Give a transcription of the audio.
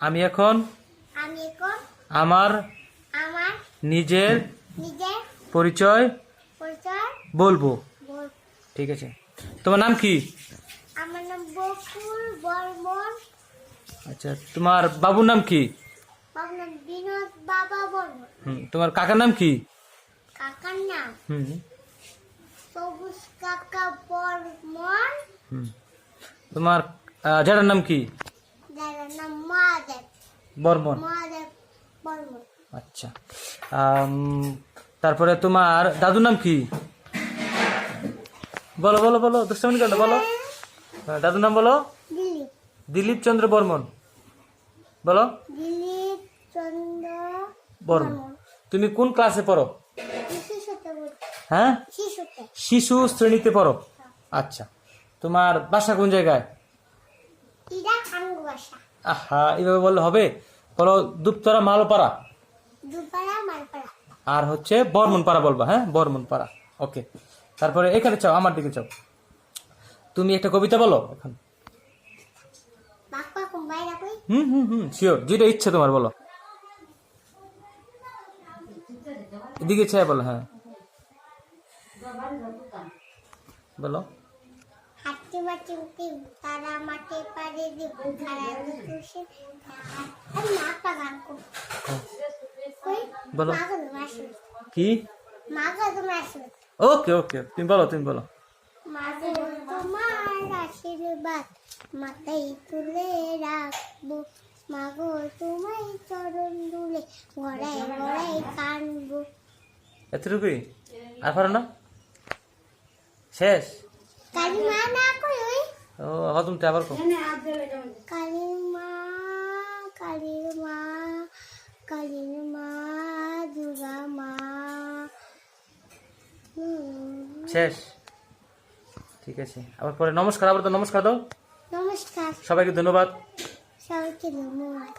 আমি এখন আমি এখন আমার আমার নিজের নিজের পরিচয় পরিচয় বলব। ঠিক আছে। তোমার নাম কি? আমার নাম বকুল বর্মন। আচ্ছা তোমার বাবুর নাম কি? বাবার নাম বিনোদ বাবা বর্মন। হুম তোমার কাকার নাম কি? কাকার নাম হুম। সবুজ কাকা বর্মন। হুম। তোমার আহ, জ্যাঠার নাম কি? নাম মহাদেব। বর্মন? মহাদেব বর্মন। আচ্ছা। তারপরে তোমার দাদুর নাম কি? বলো বলো বলো দুষ্টামি কেন বলো। হ্যাঁ, দাদুর নাম বলো? দিলীপ। দিলীপ চন্দ্র বর্মন। বলো। দিলীপ চন্দ্র বর্মন। তুমি কোন ক্লাসে পড়ো? হ্যাঁ? শিশু শ্রেণীতে পড়ো? আচ্ছা। তোমার বাসা কোন জায়গায়? আহা এইভাবে বললে হবে? বলো দুপতরা মালপাড়া। আর হচ্ছে বর্মন পাড়া বলবা হ্যাঁ? বর্মন পাড়া ওকে। তারপরে এখানে চাও আমার দিকে চাও। তুমি একটা কবিতা বলো এখন। হুম হুম হুম শিওর যেটা ইচ্ছে তোমার বলো। এদিকে চাই বলো হ্যাঁ। বলো। তারা মাঠে পাড়ে দিব। গান বলো। মাগো তোমার কি? মাগো তোমার ওকে ওকে। তুমি বলো তুমি বলো। মাগো তোমার আশীর্বাদ মাথায় তুলে রাখব। মাগো তোমায় চরণ দুলে গড়ায় গড়ায় কানবো। এতটুকুই? আর পারো না? শেষ? কালিমা না কই ও আবার তুমি আবার কো কালিমা কালিমা কালিমা দুর্গা মা শেষ ঠিক আছে আবার পরে নমস্কার আবার তো নমস্কার দাও নমস্কার সবাইকে ধন্যবাদ সবাইকে ধন্যবাদ